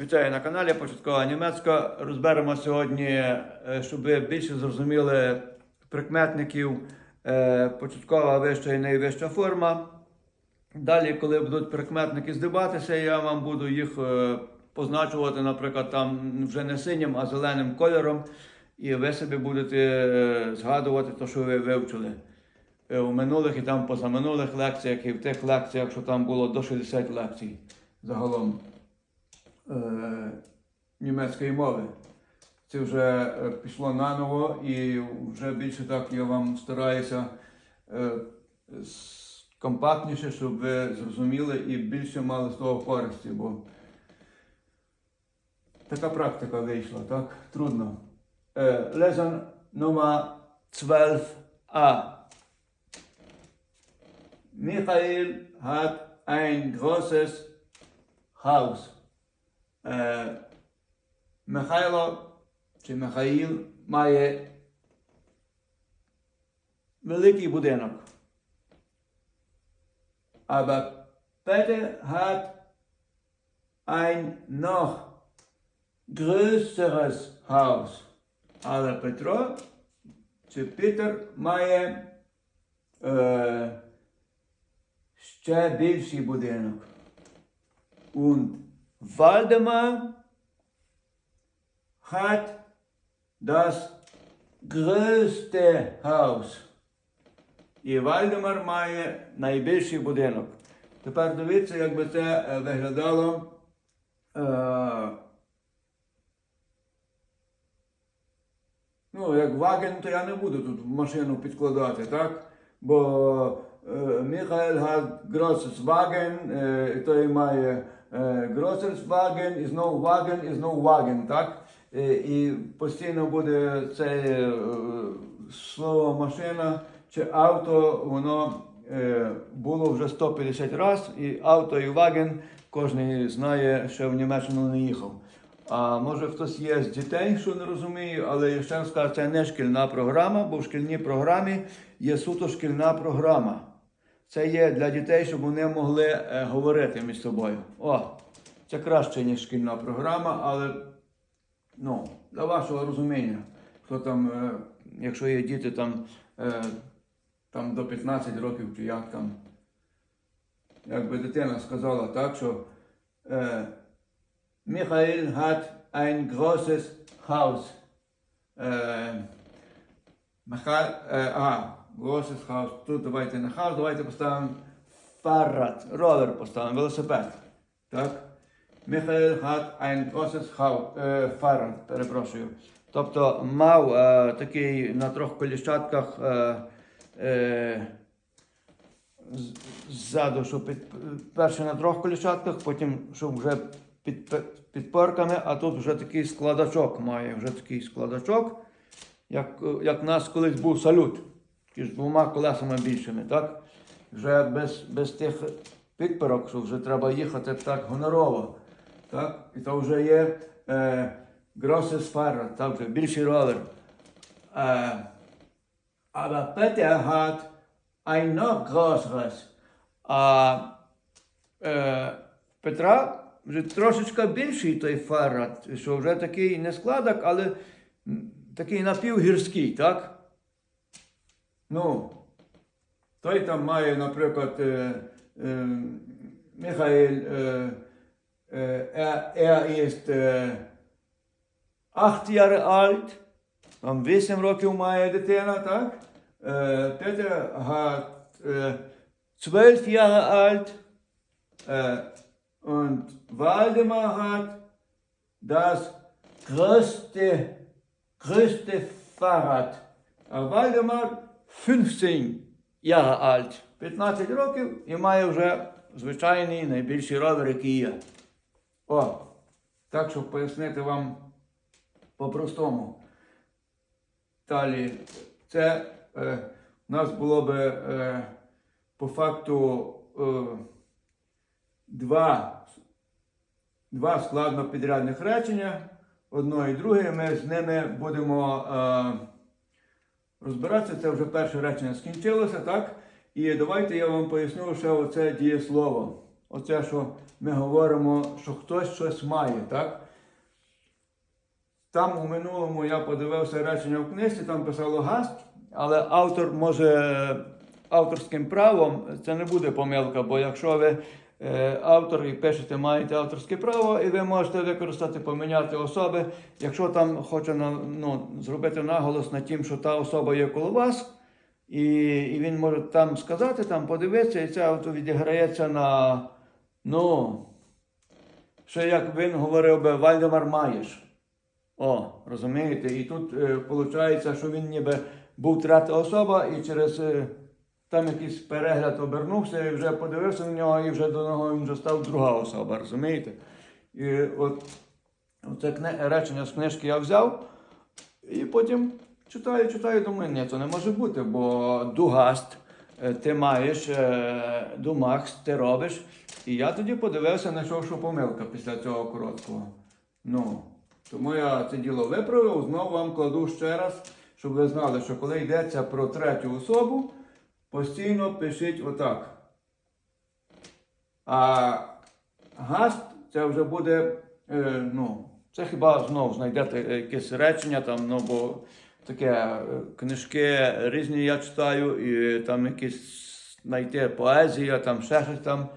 Вітаю на каналі Початкова Німецька. Розберемо сьогодні, е, щоб ви більше зрозуміли прикметників е, початкова вища і найвища форма. Далі, коли будуть прикметники здибатися, я вам буду їх е, позначувати, наприклад, там вже не синім, а зеленим кольором. І ви собі будете згадувати те, що ви вивчили у минулих і там позаминулих лекціях, і в тих лекціях, що там було до 60 лекцій загалом е, німецької мови. Це вже е, пішло наново і вже більше так я вам стараюся е, компактніше, щоб ви зрозуміли і більше мали з того користі, бо така практика вийшла, так? Трудно. Е, номер 12a. Michael hat ein großes Haus. Е, Михайло чи Михаїл має великий будинок. Aber Peter hat ein noch größeres Haus. Але Петро чи Пітер має е, ще більший будинок. Und Waldemar hat das größte Haus. І Вальдемар має найбільший будинок. Тепер дивіться, як би це е, виглядало. Е, ну, як ваген, то я не буду тут машину підкладати, так? Бо е, hat großes Wagen, е, той має е, großes Wagen, і знову Wagen, і знову Wagen, так? Е, і постійно буде це е, слово машина чи авто, воно е, було вже 150 разів, і авто і Wagen кожен знає, що в Німеччину не їхав. А може хтось є з дітей, що не розуміє, але я ще раз кажу, це не шкільна програма, бо в шкільній програмі є суто шкільна програма. Це є для дітей, щоб вони могли е, говорити між собою. О, це краще, ніж шкільна програма, але ну, для вашого розуміння, хто там, е, якщо є діти там, е, там до 15 років чи як там, якби дитина сказала так, що Michael hat ein großes Haus. Михайль, е, а, großes Haus. Тут давайте не хаус, давайте поставимо Fahrrad, ровер поставимо, велосипед. Так? Michael hat ein großes е, Fahrrad, перепрошую. Тобто мав е, такий на трьох коліщатках е, е, ззаду, що під, перше на трьох коліщатках, потім, щоб вже під, пе- підпорками, а тут вже такий складачок має, вже такий складачок, як, як в нас колись був салют, з двома колесами більшими, так? Вже без, без тих підпорок, що вже треба їхати так гонорово. Так? І то вже є е, гросе сфера, так вже більший ролер. Е, aber Peter hat ein noch. А е, Петра вже трошечки більший той фарад, що вже такий не складок, але такий напівгірський, так? Ну, той там має, наприклад, е, е, Михаїл, е, е, er, er ist е, 8 Jahre alt, там 8 років має дитина, так? Е, Петер hat е, 12 Jahre alt äh, und Waldemar hat das größte, größte Fahrrad. А 15 Jahre alt. 15 років і має вже звичайний найбільший ровер, який є. О, так, щоб пояснити вам по-простому. Далі, це е, у нас було би е, по факту е, два, два складно підрядних речення, одно і друге. Ми з ними будемо е, розбиратися. Це вже перше речення скінчилося, так? І давайте я вам поясню ще оце дієслово. оце, що ми говоримо, що хтось щось має, так? Там у минулому я подивився речення в книжці, там писало гаст, але автор може авторським правом це не буде помилка, бо якщо ви автор і пишете, маєте авторське право, і ви можете використати, поміняти особи, якщо там хоче ну, зробити наголос на тім, що та особа є коло вас, і, і він може там сказати, там подивитися, і це авто відіграється на, ну, ще як він говорив би, Вальдемар Маєш. О, розумієте? І тут виходить, що він ніби був третя особа, і через е, там якийсь перегляд обернувся, і вже подивився на нього, і вже до нього він вже став друга особа, розумієте? І от це кни- речення з книжки я взяв, і потім читаю, читаю, думаю, ні, це не може бути, бо дугаст е, ти маєш, е, думахс ти робиш. І я тоді подивився, знайшов, що помилка після цього короткого. Ну, тому я це діло виправив, знову вам кладу ще раз, щоб ви знали, що коли йдеться про третю особу, постійно пишіть отак. А гаст це вже буде, е, ну, це хіба знову знайдете якесь речення, там, ну, бо таке е, книжки різні я читаю, і там якісь знайти поезія, там ще щось там,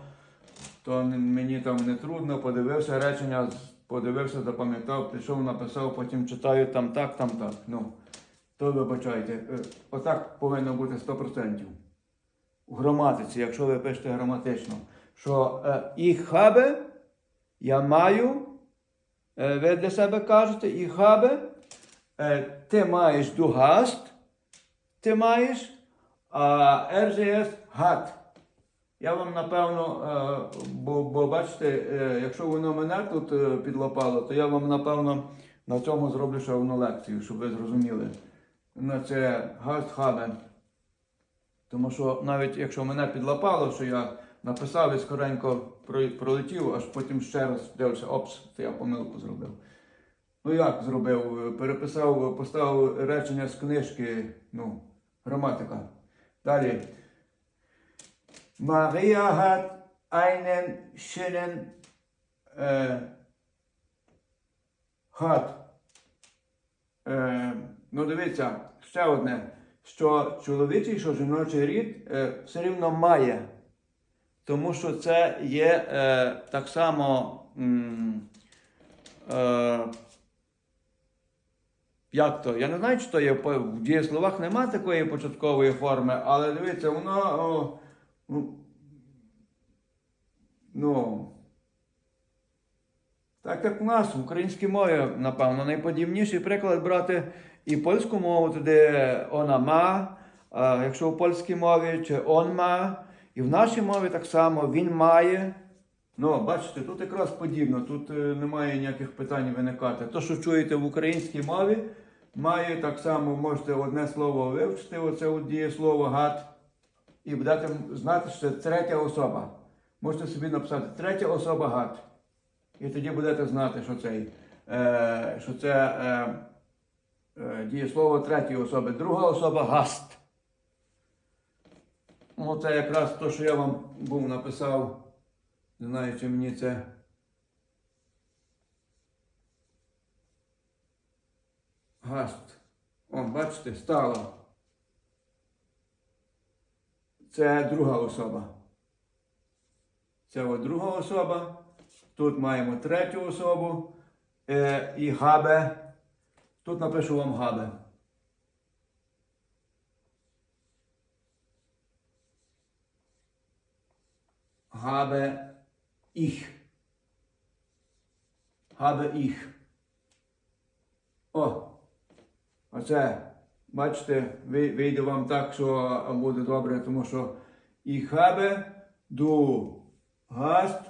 то мені там не трудно, подивився речення, подивився, запам'ятав, пішов, написав, потім читаю там так, там так. Ну, то вибачайте, е, отак повинно бути 100%. У граматиці, якщо ви пишете граматично, що е, і хабе я маю, е, ви для себе кажете, і хабе, е, ти маєш дугаст, ти маєш, а РЖС гад. Я вам напевно, бо, бо бачите, якщо воно мене тут підлапало, то я вам напевно на цьому зроблю ще одну лекцію, щоб ви зрозуміли. На це гаст хабе. Тому що навіть якщо мене підлапало, що я написав і скоренько пролетів, аж потім ще раз дивився, опс, то я помилку зробив. Ну як зробив? Переписав, поставив речення з книжки, ну, граматика. Далі. Марія hat einen schönen äh, hat. Е, ну, дивіться, ще одне, що чоловічий, що жіночий рід е, все рівно має. Тому що це є е, так само. е, як то? Я не знаю, чи то є в дієсловах немає такої початкової форми, але дивіться, воно. Ну, ну, так як в нас в українській мові, напевно, найподібніший приклад брати і польську мову, туди вона ма, а якщо в польській мові, чи он ма, і в нашій мові так само він має. Ну, бачите, тут якраз подібно, тут е, немає ніяких питань виникати. То, що чуєте в українській мові, має так само, можете одне слово вивчити, оце от дієслово гад, і будете знати, що це третя особа. Можете собі написати третя особа гад. І тоді будете знати, що, цей, е, що це е, дієслово третьої особи. Друга особа гаст. Ну, це якраз те, що я вам був написав. Не знаю, чи мені це. Гаст. О, бачите, стало. Це друга особа. Це от друга особа. Тут маємо третю особу е, і габе. Тут напишу вам габе. Габе їх. Габе їх. О! Оце, бачите, ви- вийде вам так, що буде добре, тому що і хабе ду гаст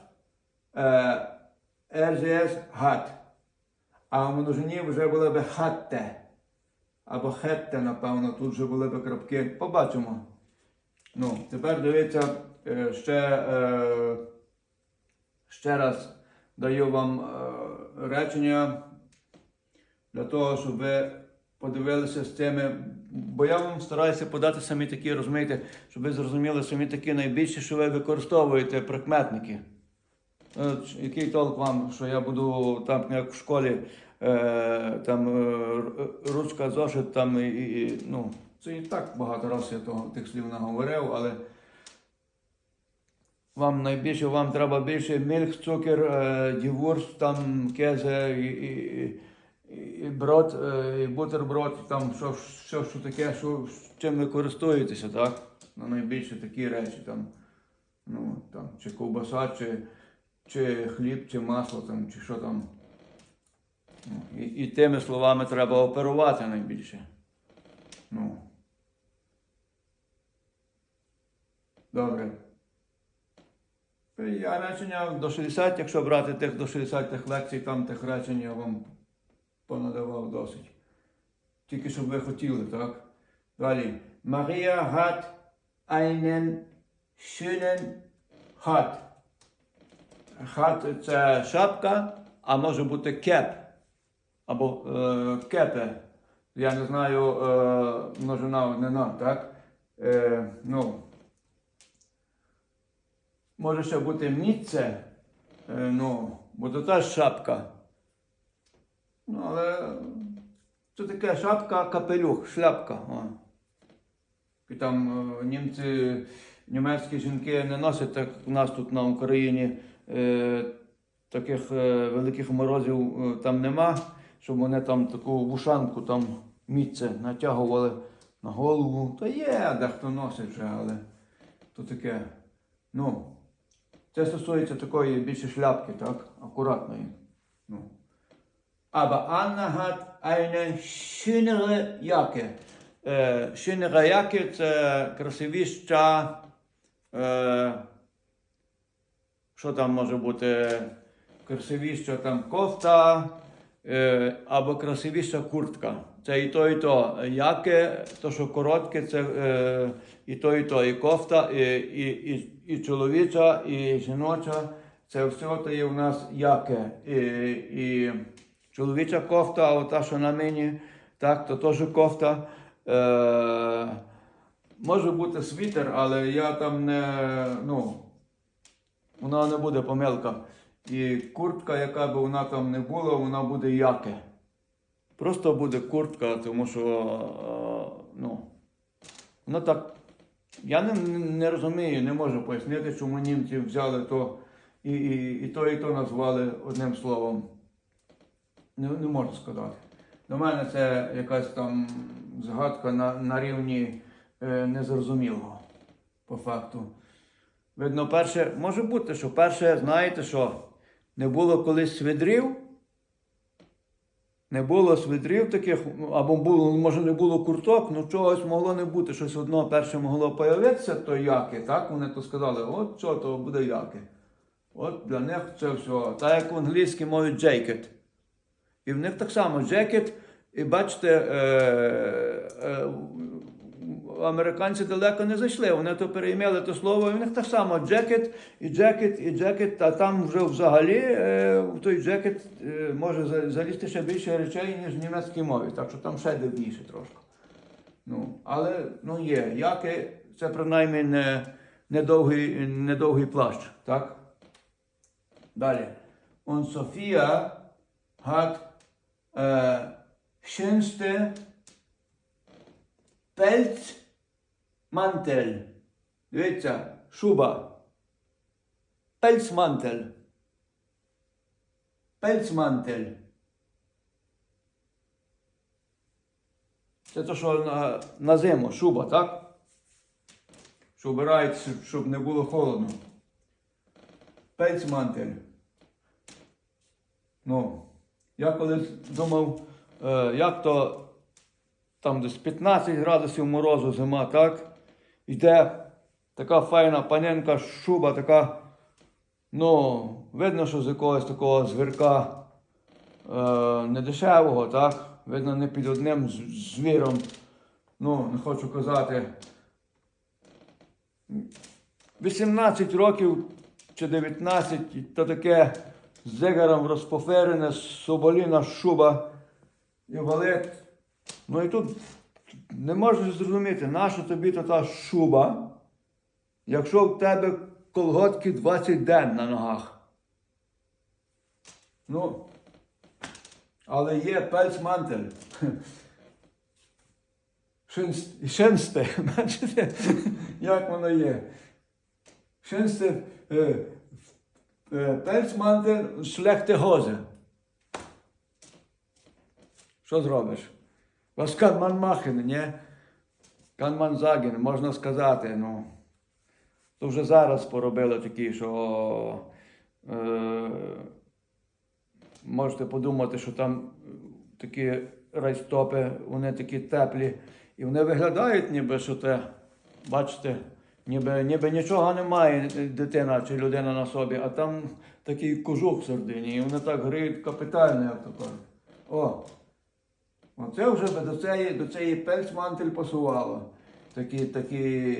е, РЗС гат. А в множині вже були б хатте. Або хетте, напевно, тут вже були б крапки. Побачимо. Ну, тепер дивіться, е, ще, е, ще раз даю вам е, речення для того, щоб ви подивилися з цими. Бо я вам стараюся подати самі такі, розумієте, щоб ви зрозуміли самі такі найбільші, що ви використовуєте прикметники. Е, Який толк вам, що я буду там, як в школі, е, там е, ручка зошит, там і, і, ну, це і так багато разів я того, тих слів наговорив, але вам найбільше, вам треба більше мільк, цукер, дівурс, там кезе і, і, і, брод, і бутерброд, там що, що, що таке, що, чим ви користуєтеся, так? Ну, найбільше такі речі там, ну, там, чи ковбаса, чи, чи хліб, чи масло, там, чи що там. Ну, і, і тими словами треба оперувати найбільше. Ну. Добре. Я речення до 60, якщо брати тих до 60 тих лекцій, там тих речень я вам понадавав досить. Тільки щоб ви хотіли, так? Далі. Марія hat einen schönen hat. Hat це шапка, а може бути кеп. Або е, кепе. Я не знаю е, множина однина, так? Е, ну, Може ще бути місце, е, ну, бо то теж шапка. Ну, але це таке шапка, капелюх, шляпка. О. І там е, німці, німецькі жінки не носять, так у нас тут на Україні таких е, великих морозів е, там нема, щоб вони там таку вушанку там місце натягували на голову. Та є, дехто носить вже, але то таке. Ну, це стосується такої більше шляпки, так? Акуратної. Ну. Aber Anna hat eine schönere Jacke. Е, schönere це красивіша. Що там може бути? Красивіша там кофта е, або красивіша куртка. Це і то, і то. Яке, то що коротке, це е, і то, і то. І кофта, і, і, і, і чоловіча, і жіноча. Це все то є у нас яке. І, і чоловіча кофта, а ота, що на мені, так, то теж кофта. Е, може бути світер, але я там не. ну, вона не буде помилка. І куртка, яка б вона там не була, вона буде яке. Просто буде куртка, тому що е, ну, вона так. Я не, не розумію, не можу пояснити, чому німці взяли то і, і, і то, і то назвали одним словом. Не, не можу сказати. До мене це якась там згадка на, на рівні е, незрозумілого по факту. Видно, перше, може бути, що перше, знаєте що, не було колись свидрів, не було свидрів таких, або було, може не було курток, ну чогось могло не бути, щось одно перше могло появитися, то яке, так? Вони то сказали, от що то буде яке. От для них це все. Так як в англійській мові jacket. І в них так само джекет, і бачите, е, е, американці далеко не зайшли. Вони то переймели то слово, і в них так само джекет, і джекет, і джекет, а там вже взагалі е, в той джекет е, може залізти ще більше речей, ніж в німецькій мові. Так що там ще дивніше трошки. Ну, але ну, є. Яке це принаймні не, недовгий, недовгий плащ, так? Далі. Und Sophia hat äh, schönste Pelzmantel. Дивіться, шуба. Пельцмантель. Пельцмантель. Це то, що на, на зиму, шуба, так? Що вбирають, щоб- не було холодно. Пельцмантель. Ну, я колись думав, е, як то там десь 15 градусів морозу зима, так? Йде така файна паненка, шуба, така, ну, видно, що з якогось такого звірка е, недешевого, так? Видно, не під одним звіром. Ну, не хочу казати. 18 років чи 19, і то таке з зигаром розпоферене, соболіна шуба і валет. Ну і тут не можна зрозуміти, наша тобі то та шуба, якщо в тебе колготки 20 день на ногах. Ну, але є пельцмантель. Шенсте, бачите, як воно є. Шенсте е, пельцмантель шлехте гозе. Що зробиш? Was kann man machen, ні? Kann man sagen, можна сказати, ну. То вже зараз поробили такі, що е, можете подумати, що там такі райстопи, вони такі теплі. І вони виглядають, ніби що те, бачите, ніби, ніби нічого немає дитина чи людина на собі, а там такий кожух всередині, і вони так гриють капітально, як то кажуть. Оце вже до цієї, до цієї пельцмантель пасувало. Такі, такі.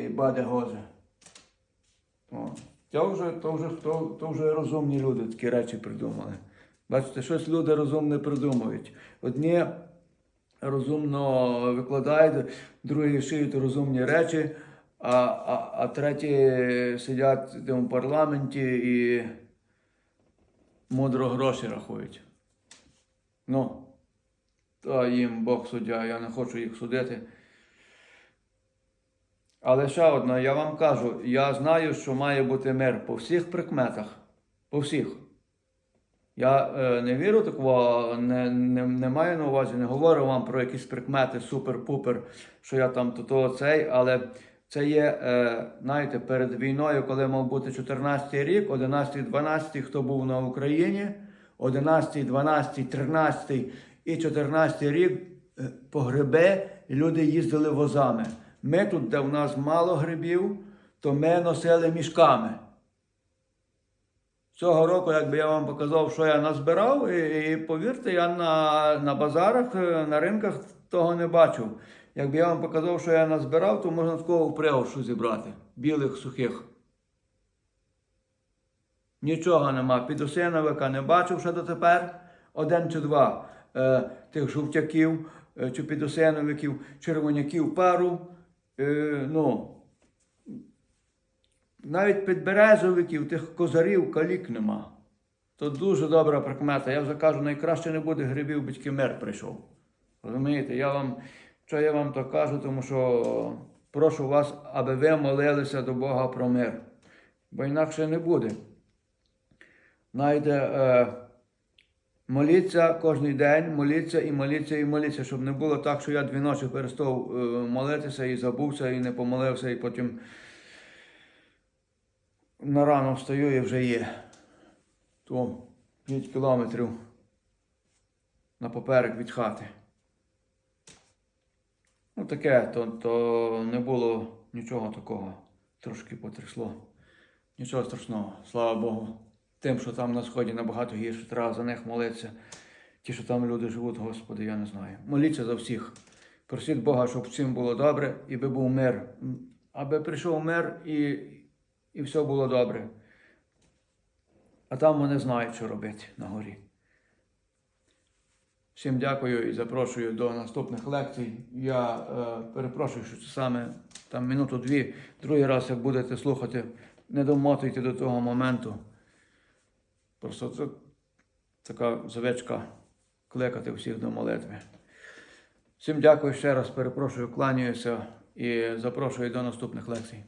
О. То вже, то, вже, то, то вже розумні люди такі речі придумали. Бачите, щось люди розумне придумують. Одні розумно викладають, другі шиють розумні речі, а, а, а треті сидять в парламенті і мудро гроші рахують. Ну, то їм Бог суддя, я не хочу їх судити. Але ще одне, я вам кажу, я знаю, що має бути мир по всіх прикметах. По всіх. Я е, не вірю такого, не, не, не маю на увазі, не говорю вам про якісь прикмети супер-пупер, що я там то, то цей, але це є, е, знаєте, перед війною, коли мав бути 14 й рік, 11-12, хто був на Україні, 11, 12, 13 і 14 рік е, по гриби люди їздили возами. Ми тут, де в нас мало грибів, то ми носили мішками. Цього року, якби я вам показав, що я назбирав, і, і повірте, я на, на базарах, е, на ринках того не бачив. Якби я вам показав, що я назбирав, то можна такого пригоршу зібрати, білих, сухих. Нічого нема. Підосиновика не бачив ще дотепер. Один чи два тих жовтяків е, чи підосиновиків, червоняків пару. Е, ну, навіть підберезовиків, тих козарів, калік нема. То дуже добра прикмета. Я вже кажу, найкраще не буде грибів, батьки мир прийшов. Розумієте, я вам, що я вам то кажу, тому що прошу вас, аби ви молилися до Бога про мир. Бо інакше не буде. Знаєте, е, моліться кожен день, моліться і моліться і моліться, щоб не було так, що я дві ночі перестав е, молитися і забувся, і не помолився, і потім на рано встаю і вже є. То 5 кілометрів на поперек від хати. Ну таке, то, то не було нічого такого. Трошки потрясло. Нічого страшного, слава Богу. Тим, що там на сході набагато гірше, треба за них молитися. Ті, що там люди живуть, Господи, я не знаю. Моліться за всіх. Просіть Бога, щоб всім було добре і би був мир. Аби прийшов мир і, і все було добре. А там вони знають, що робити на горі. Всім дякую і запрошую до наступних лекцій. Я е, перепрошую, що це саме там минуту-дві. Другий раз, як будете слухати, не домотуйте до того моменту. Просто це така звичка кликати всіх до молитви. Всім дякую ще раз, перепрошую, кланяюся і запрошую до наступних лекцій.